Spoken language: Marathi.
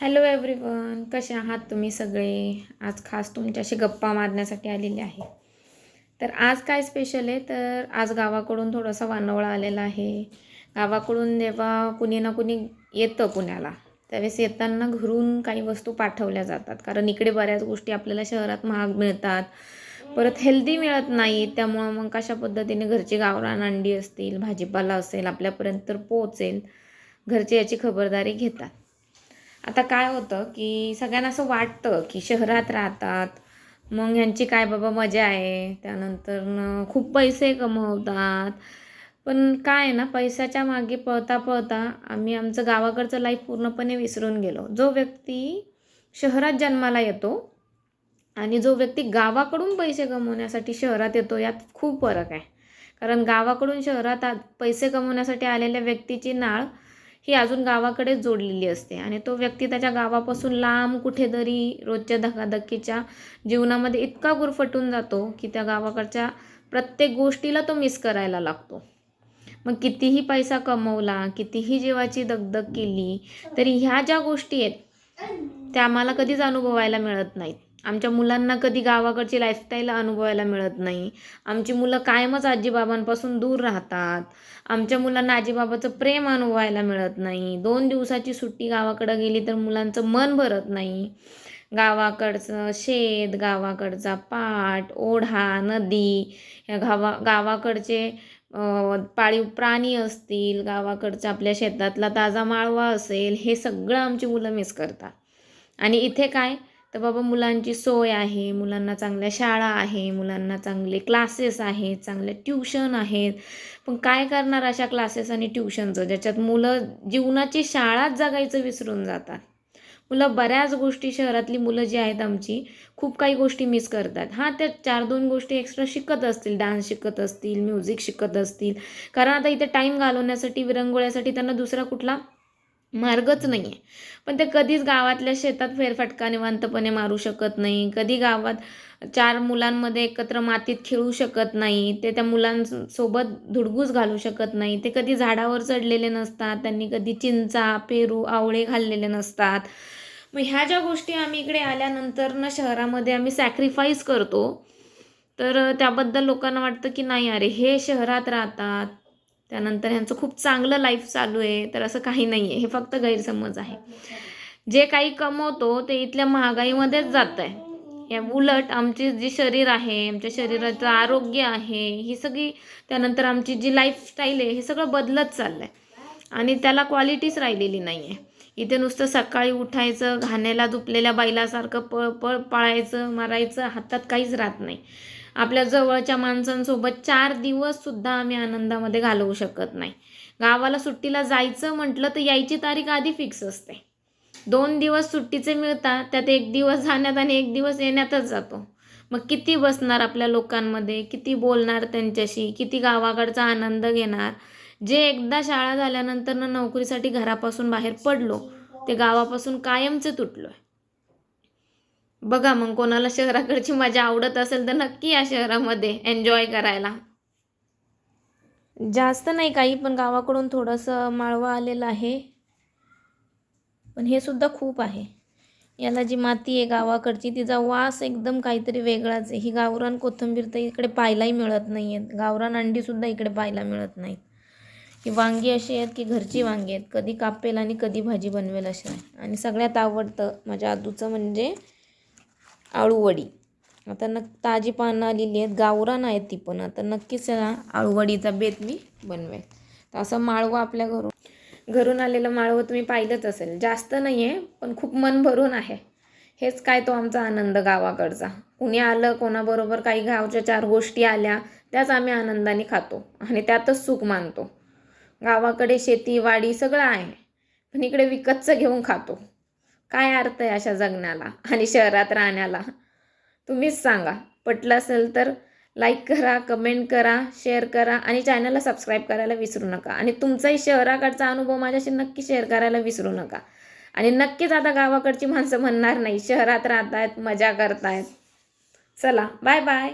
हॅलो एव्हरीवन कसे आहात तुम्ही सगळे? आज खास तुमच्याशी गप्पा मारण्यासाठी आलेले आहे. तर आज काय स्पेशल आहे? तर आज गावाकडून थोडासा वानवळा आलेला आहे. गावाकडून जेव्हा कुणी ना कुणी येतं पुण्याला त्यावेळेस येताना घरून काही वस्तू पाठवल्या जातात. कारण इकडे बऱ्याच गोष्टी आपल्याला शहरात महाग मिळतात. परत हेल्दी मिळत नाही त्यामुळं मग कशा पद्धतीने घरची गावरान अंडी असतील भाजीपाला असेल आपल्यापर्यंत तर पोहोचेल. घरचे याची खबरदारी घेतात. आता काय होतं की सगळ्यांना असं वाटतं की शहरात राहतात. मग ह्यांची काय बाबा मजा आहे? त्यानंतर न खूप पैसे कमवतात. पण काय आहे ना पैशाच्या मागे पळता पळता आम्ही आमचं गावाकडचं लाईफ पूर्णपणे विसरून गेलो. जो व्यक्ती शहरात जन्माला येतो आणि जो व्यक्ती गावाकडून पैसे कमवण्यासाठी शहरात येतो यात खूप फरक आहे. कारण गावाकडून शहरात पैसे कमवण्यासाठी आलेल्या व्यक्तीची नाळ ही अजून गावाकडेच जोडलेली असते. आणि तो व्यक्ती त्याच्या गावापासून लांब कुठेतरी रोजच्या धकाधकीच्या जीवनामध्ये इतका गुरफटून जातो की त्या गावाकडच्या प्रत्येक गोष्टीला तो मिस करायला लागतो. मग कितीही पैसा कमवला कितीही जीवाची दगदग केली तरी ह्या ज्या गोष्टी आहेत त्या आम्हाला कधीच अनुभवायला मिळत नाहीत. आमच्या मुलांना कधी गावाकडची लाईफस्टाईल अनुभवायला मिळत नाही. आमची मुलं कायमच आजीबाबांपासून दूर राहतात. आमच्या मुलांना आजीबाबाचं प्रेम अनुभवायला मिळत नाही. दोन दिवसाची सुट्टी गावाकडं गेली तर मुलांचं मन भरत नाही. गावाकडचं शेत गावाकडचा पाट ओढा नदी या गावा गावाकडचे पाळीव प्राणी असतील गावाकडचा आपल्या शेतातला ताजा माळवा असेल हे सगळं आमची मुलं मिस करतात. आणि इथे काय? तर बाबा मुलांची सोय आहे मुलांना चांगल्या शाळा आहे मुलांना चांगले क्लासेस आहेत चांगले ट्युशन आहेत. पण काय करणार अशा क्लासेस आणि ट्युशनचं ज्याच्यात मुलं जीवनाची शाळाच जगायचं विसरून जातात. मुलं बऱ्याच गोष्टी शहरातली मुलं जी आहेत आमची खूप काही गोष्टी मिस करतात. हां त्या चार दोन गोष्टी एक्स्ट्रा शिकत असतील. डान्स शिकत असतील म्युझिक शिकत असतील. कारण आता इथे टाईम घालवण्यासाठी विरंगुळ्यासाठी त्यांना दुसरा कुठला मार्गच नाही आहे पण ते कधीच गावातल्या शेतात फेरफटका निवांतपणे मारू शकत नाही. कधी गावात चार मुलांमध्ये एकत्र मातीत खेळू शकत नाही. ते त्या मुलांसोबत धुडगूस घालू शकत नाही. ते कधी झाडावर चढलेले नसतात. त्यांनी कधी चिंचा पेरू आवळे खाल्लेले नसतात. मग ह्या ज्या गोष्टी आम्ही इकडे आल्यानंतर ना शहरामध्ये आम्ही सॅक्रिफाईस करतो. तर त्याबद्दल लोकांना वाटतं की नाही अरे हे शहरात राहतात. त्यानंतर ह्यांचं खूप चांगलं लाईफ चालू आहे. तर असं काही नाही आहे हे फक्त गैरसमज आहे. जे काही कमवतो ते इथल्या महागाईमध्येच जात आहे या उलट आमची जी शरीर आहे आमच्या शरीराचं आरोग्य आहे ही सगळी त्यानंतर आमची जी लाईफस्टाईल आहे हे सगळं बदलत चाललं आहे आणि त्याला क्वालिटीच राहिलेली नाही आहे इथे नुसतं सकाळी उठायचं घाण्याला झुपलेल्या बैलासारखं पळ पळ पाळायचं मारायचं हातात काहीच राहत नाही. आपल्या जवळच्या माणसांसोबत चार दिवससुद्धा आम्ही आनंदामध्ये घालवू शकत नाही. गावाला सुट्टीला जायचं म्हटलं तर यायची तारीख आधी फिक्स असते. दोन दिवस सुट्टीचे मिळतात त्यात एक दिवस जाण्यात आणि एक दिवस येण्यातच जातो. मग किती बसणार आपल्या लोकांमध्ये? किती बोलणार त्यांच्याशी? किती गावाकडचा आनंद घेणार? जे एकदा शाळा झाल्यानंतर नोकरीसाठी घरापासून बाहेर पडलो ते गावापासून कायमचे तुटलो आहे बघा मग कोणाला शहराकडची मजा आवडत असेल तर नक्की या शहरामध्ये एन्जॉय करायला. जास्त नाही काही पण गावाकडून थोडंसं माळवा आलेलं आहे. पण हे सुद्धा खूप आहे. याला जी माती आहे गावाकडची तिचा वास एकदम काहीतरी वेगळाच आहे. ही गावरान कोथिंबीर तर इकडे पाहायलाही मिळत नाही आहेत गावरान अंडीसुद्धा इकडे पाहायला मिळत नाहीत. ही वांगी अशी आहेत की घरची वांगी आहेत. कधी कापेल आणि कधी भाजी बनवेल अशी. आहे आणि सगळ्यात आवडतं माझ्या आदूचं म्हणजे आळूवडी. आता नक ताजी पानं आलेली आहेत. गावरान आहेत ती पण. आता नक्कीच आळूवडीचा बेत मी बनवेल. तर असं माळवं आपल्या घरून घरून आलेलं माळवं तुम्ही पाहिलंच असेल. जास्त नाही आहे पण खूप मन भरून आहे. हेच काय तो आमचा आनंद गावाकडचा. कुणी आलं कोणाबरोबर काही गावच्या चार गोष्टी आल्या त्याच आम्ही आनंदाने खातो आणि त्यातच सुख मानतो. गावाकडे शेती वाडी सगळं आहे. पण इकडे विकतचं घेऊन खातो. काय अर्थ आहे अशा जगण्याला आणि शहरात राहण्याला? तुम्हीच सांगा. पटलं असेल तर लाईक करा कमेंट करा शेअर करा आणि चॅनलला सबस्क्राईब करायला विसरू नका. आणि तुमचाही शहराकडचा अनुभव माझ्याशी नक्की शेअर करायला विसरू नका. आणि नक्कीच आता गावाकडची माणसं म्हणणार नाही शहरात राहत आहेत मजा करतायत. चला बाय बाय